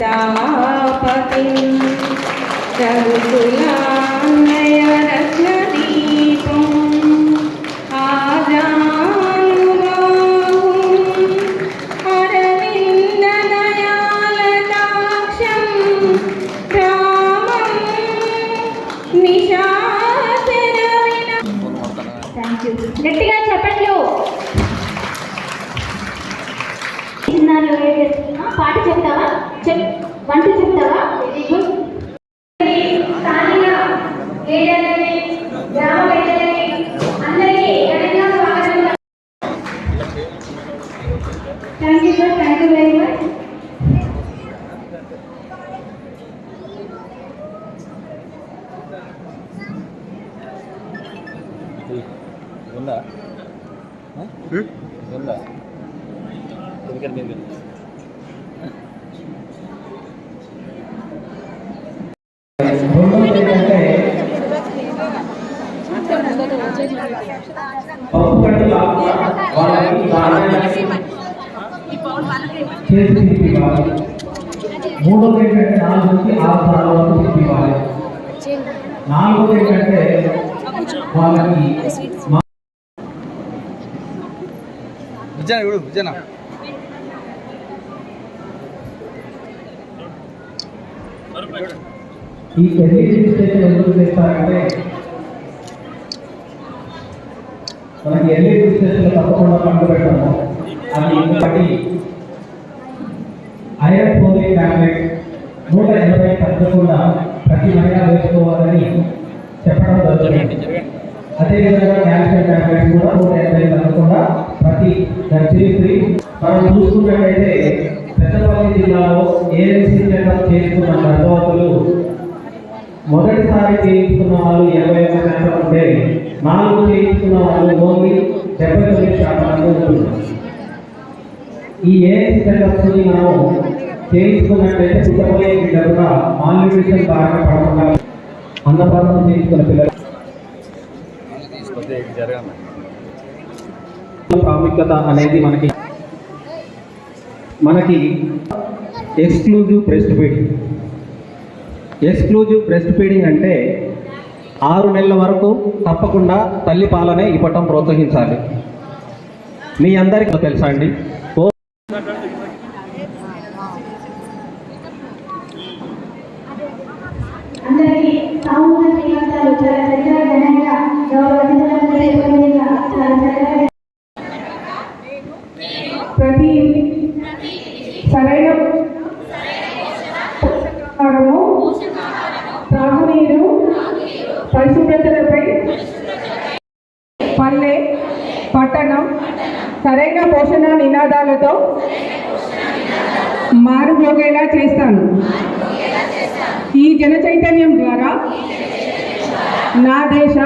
రాపతిం రఘుకులాన్నయ రత్నదీపం ఆజానుబాహుం అరవిందదయాలదాక్షం రామం నిశాచర వినా. Thank you గట్టిగా ఏం చేస్తున్నా పాట చెప్తావా? చెప్ వంట చెప్తావా? Very good thank you sir thank you very much ఉందా? ఉందా? చేసి తిప్పివ్వాలి మూడోది ఏంటంటే నాలుగు నుంచి ఆరు సార్లు వరకు తిప్పివ్వాలి నాలుగోది ఏంటంటే వాళ్ళకి మా- విజయన ఇప్పుడు విజయన ఈ ఎందుకు చేస్తారంటే మనకి ఎల్ఈడి స్టేషన్ తప్పకుండా పండు పెట్టాము అది ఒకటి ఐరన్ ఫోలిక్ టాబ్లెట్ నూట ఎనభై తగ్గకుండా ప్రతి మహిళ వేసుకోవాలని చెప్పడం జరుగుతుంది. అదేవిధంగా క్యాల్షియం టాబ్లెట్స్ కూడా నూట ఎనభై తగ్గకుండా ప్రతి దర్శిత్రి మనం చూసుకున్నట్టయితే పెద్దపల్లి జిల్లాలో ఏఎన్సీ చెకప్ చేసుకున్న గర్భవతులు మొదటిసారి చేయించుకున్న వాళ్ళు ఇరవై ఒక్క శాతం ఉంటే నాలుగు చేయించుకున్న వాళ్ళు ఓన్లీ డెబ్బై తొమ్మిది శాతం వరకు ఉంటుంది ఈ ఏఎన్సీ చెకప్స్ని మనం చేయించుకున్నట్టయితే పుట్టబోయే బిడ్డ కూడా మాల్న్యూట్రిషన్ బాగా పడకుండా అన్నప్రాసం చేయించుకున్న పిల్లలు. ప్రాముఖ్యత అనేది మనకి మనకి exclusive breast feeding. Exclusive breast feeding అంటే ఆరు నెలల వరకు తప్పకుండా తల్లి పాలనే ఇవ్వటం ప్రోత్సహించాలి. మీ అందరికీ తెలుసా అండి? అందరికీ ఆహారము త్రాగునీరు పరిశుభ్రతలపై పల్లె పట్టణం సరైన పోషణ నినాదాలతో మారుమోగేలా చేస్తాను. ఈ జన చైతన్యం ద్వారా నా దేశ